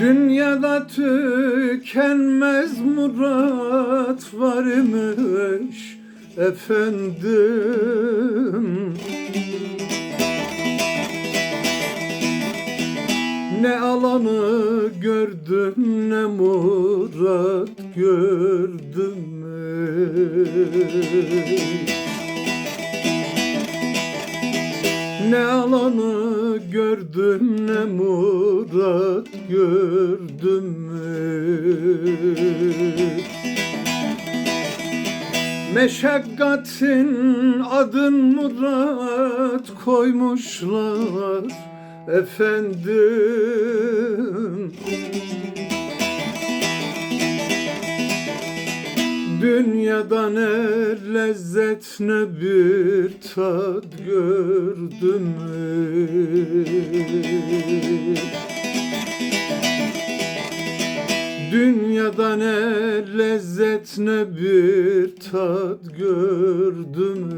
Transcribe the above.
Dünyada tükenmez murat varmış efendim. Ne alanı gördüm ne murat gördüm. Ne alanı gördüm ne murat gördüm. Meşakkatin adın murat koymuşlar efendim Dünyada ne lezzet ne bir tat gördüm Dünyada ne lezzet ne bir tat gördüm